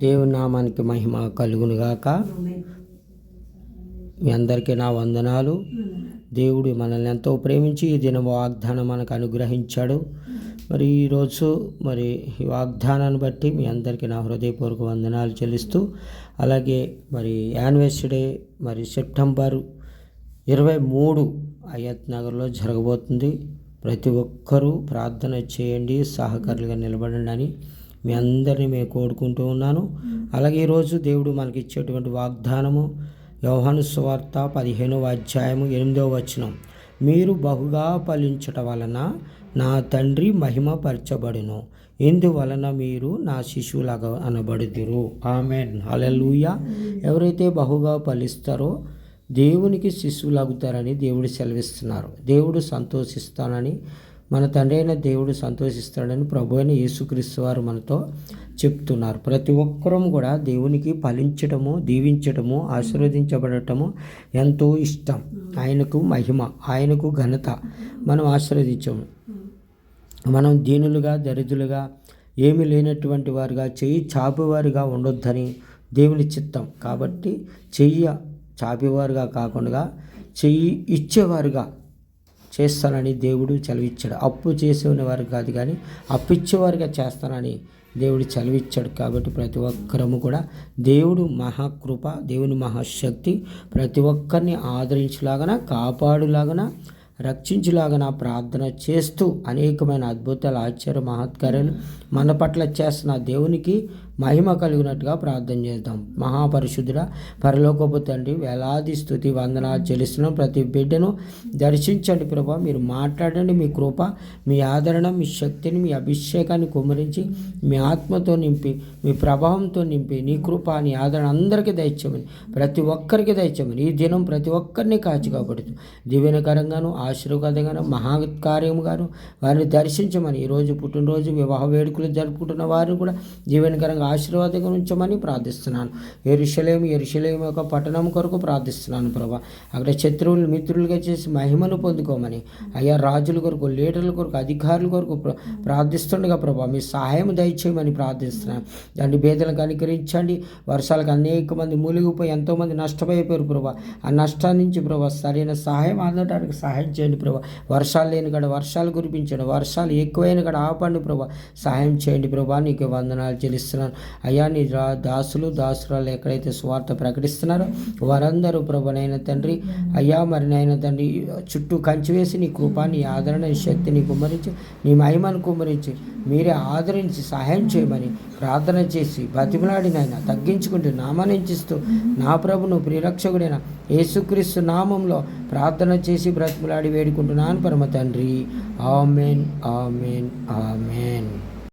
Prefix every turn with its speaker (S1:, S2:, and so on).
S1: దేవుని నామానికి మహిమ కలుగునుగాక. మీ అందరికీ నా వందనాలు. దేవుడు మనల్ని ఎంతో ప్రేమించి ఈ దిన వాగ్దానం మనకు అనుగ్రహించాడు. మరి ఈరోజు మరి ఈ వాగ్దానాన్ని బట్టి మీ అందరికీ నా హృదయపూర్వక వందనాలు చెల్లిస్తూ అలాగే మరి యానివర్సరీ మరి సెప్టెంబర్ ఇరవై మూడు అయత్ నగర్లో జరగబోతుంది. ప్రతి ఒక్కరూ ప్రార్థన చేయండి సహకారులుగా నిలబడండి అని మీ అందరినీ మేము కోరుకుంటూ ఉన్నాను. అలాగే ఈరోజు దేవుడు మనకి ఇచ్చేటువంటి వాగ్దానము యోహాను స్వార్త పదిహేనవ అధ్యాయము ఎనిమిదవ వచనం. మీరు బహుగా ఫలించట వలన నా తండ్రి మహిమపరచబడును. ఇందువలన మీరు నా శిశువులాగా అనబడుదురు. ఆమెన్. హల్లెలూయ. ఎవరైతే బహుగా ఫలిస్తారో దేవునికి శిశువులాగుతారని దేవుడు సెలవిస్తున్నారు. దేవుడు సంతోషిస్తానని మన తండ్రి అయిన దేవుడు సంతోషిస్తాడని ప్రభు అయిన యేసుక్రీస్తు వారు మనతో చెప్తున్నారు. ప్రతి ఒక్కరూ కూడా దేవునికి ఫలించటము దీవించటము ఆశీర్వదించబడటము ఎంతో ఇష్టం. ఆయనకు మహిమ ఆయనకు ఘనత మనం ఆశీర్వదించము. మనం దీనులుగా దరిద్రులుగా ఏమీ లేనటువంటి వారుగా చెయ్యి చాపేవారుగా ఉండొద్దని దేవుని చిత్తం. కాబట్టి చెయ్యి చాపేవారుగా కాకుండా చెయ్యి ఇచ్చేవారుగా చేస్తానని దేవుడు చదివిచ్చాడు అప్పు చేసేవారు కాదు కానీ అప్పిచ్చేవారిగా చేస్తానని దేవుడు చదివిచ్చాడు కాబట్టి ప్రతి ఒక్కరము కూడా దేవుడు మహాకృప దేవుని మహాశక్తి ప్రతి ఒక్కరిని ఆదరించలాగన కాపాడులాగన రక్షించులాగన ప్రార్థన చేస్తూ అనేకమైన అద్భుతాలు ఆశ్చర్య మహత్కార్యాలు మన పట్ల చేస్తున్న దేవునికి మహిమ కలిగినట్టుగా ప్రార్థన చేద్దాం. మహాపరిశుద్ధుడ పరలోకపు తండ్రి వేలాది స్థుతి వందన చెల్లిస్తున్నాం. ప్రతి బిడ్డను దర్శించండి ప్రభా. మీరు మాట్లాడండి మీ కృప మీ ఆదరణ మీ శక్తిని మీ అభిషేకాన్ని కుమరించి మీ ఆత్మతో నింపి మీ ప్రభావంతో నింపి నీ కృప నీ ఆదరణ అందరికీ దయచేయమని ప్రతి ఒక్కరికి దయచేయమని ఈ దినం ప్రతి ఒక్కరిని కాచి కాబడుతూ దీవెనకరంగాను ఆశీర్వాదంగాను మహాకార్యముగాను వారిని దర్శించమని ఈరోజు పుట్టినరోజు వివాహ వేడుకలు జరుపుకుంటున్న వారిని కూడా దీవెనకరంగా ఆశీర్వాదంగా ఉంచమని ప్రార్థిస్తున్నాను. ఎరుషలేము ఎరుషలేము యొక్క పట్టణం కొరకు ప్రార్థిస్తున్నాను ప్రభా. అక్కడ శత్రువులు మిత్రులుగా చేసి మహిమను పొందుకోమని. అయ్యా రాజుల కొరకు లీడర్ల కొరకు అధికారుల కొరకు ప్రార్థిస్తుండగా ప్రభా మీ సహాయం దయచేయమని ప్రార్థిస్తున్నాను. దాన్ని భేదలకు కనికరించండి వర్షాలకు అనేక మంది మూలిగిపోయి ఎంతోమంది నష్టపోయిపోయారు ప్రభా. ఆ నష్టం నుంచి ప్రభా సరైన సహాయం అందడానికి సహాయం చేయండి ప్రభా. వర్షాలు లేని కాడ వర్షాలు కురిపించండి. వర్షాలు ఎక్కువైన కాడ ఆపండి ప్రభా. సహాయం చేయండి ప్రభా. నీకు వందనాలు చెల్లిస్తున్నాను. అయ్యా నీ దాసులు దాసురాలు ఎక్కడైతే స్వార్థ ప్రకటిస్తున్నారో వారందరూ ప్రభనైన తండ్రి అయ్యా మరి నాయన తండ్రి చుట్టూ కంచి వేసి నీ కృప నీ ఆదరణ నీ శక్తిని కుమ్మరించి నీ మహిమను కుమ్మరించి మీరే ఆదరించి సహాయం చేయమని ప్రార్థన చేసి బతిమలాడినైనా తగ్గించుకుంటూ నామానించిస్తూ నా ప్రభును ప్రిరక్షకుడైన యేసుక్రీస్తు నామంలో ప్రార్థన చేసి బ్రతిమలాడి వేడుకుంటున్నాను పరమ తండ్రి. Amen amen amen.